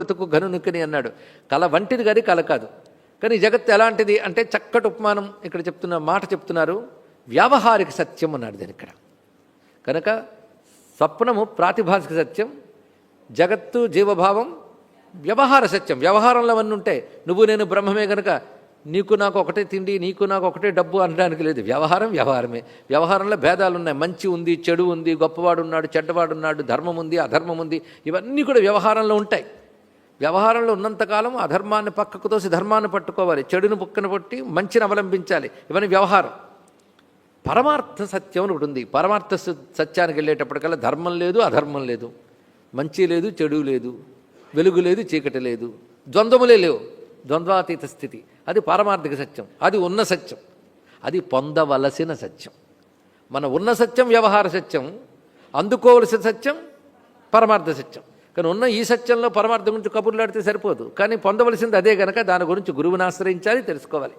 బ్రతుకు గనునుకని అన్నాడు. కళ వంటిది కానీ కళ కాదు. కానీ జగత్తు ఎలాంటిది అంటే చక్కటి ఉపమానం ఇక్కడ చెప్తున్న మాట చెప్తున్నారు. వ్యావహారిక సత్యం అన్నాడు దాని ఇక్కడ. కనుక స్వప్నము ప్రాతిభాసిక సత్యం జగత్తు జీవభావం వ్యవహార సత్యం. వ్యవహారంలో అవన్నీ ఉంటాయి. నువ్వు నేను బ్రహ్మమే కనుక నీకు నాకు ఒకటే తిండి నీకు నాకు ఒకటే డబ్బు అనడానికి లేదు. వ్యవహారం వ్యవహారమే. వ్యవహారంలో భేదాలు ఉన్నాయి. మంచి ఉంది చెడు ఉంది గొప్పవాడు ఉన్నాడు చెడ్డవాడు ఉన్నాడు ధర్మం ఉంది అధర్మం ఉంది. ఇవన్నీ కూడా వ్యవహారంలో ఉంటాయి. వ్యవహారంలో ఉన్నంతకాలం అధర్మాన్ని పక్కకు తోసి ధర్మాన్ని పట్టుకోవాలి చెడును పుక్కన పట్టి మంచిని అవలంబించాలి. ఇవన్నీ వ్యవహారం. పరమార్థ సత్యం అని ఒకటి ఉంది. పరమార్థ సత్యానికి వెళ్ళేటప్పటికల్లా ధర్మం లేదు అధర్మం లేదు. మంచి లేదు చెడు లేదు. వెలుగు లేదు చీకటి లేదు. ద్వంద్వములే లేవు. ద్వంద్వాతీత స్థితి. అది పారమార్థిక సత్యం. అది ఉన్న సత్యం. అది పొందవలసిన సత్యం. మన ఉన్న సత్యం వ్యవహార సత్యం. అందుకోవలసిన సత్యం పరమార్థ సత్యం. కానీ ఉన్న ఈ సత్యంలో పరమార్థం గురించి కబుర్లాడితే సరిపోదు. కానీ పొందవలసింది అదే గనక దాని గురించి గురువుని ఆశ్రయించాలి తెలుసుకోవాలి.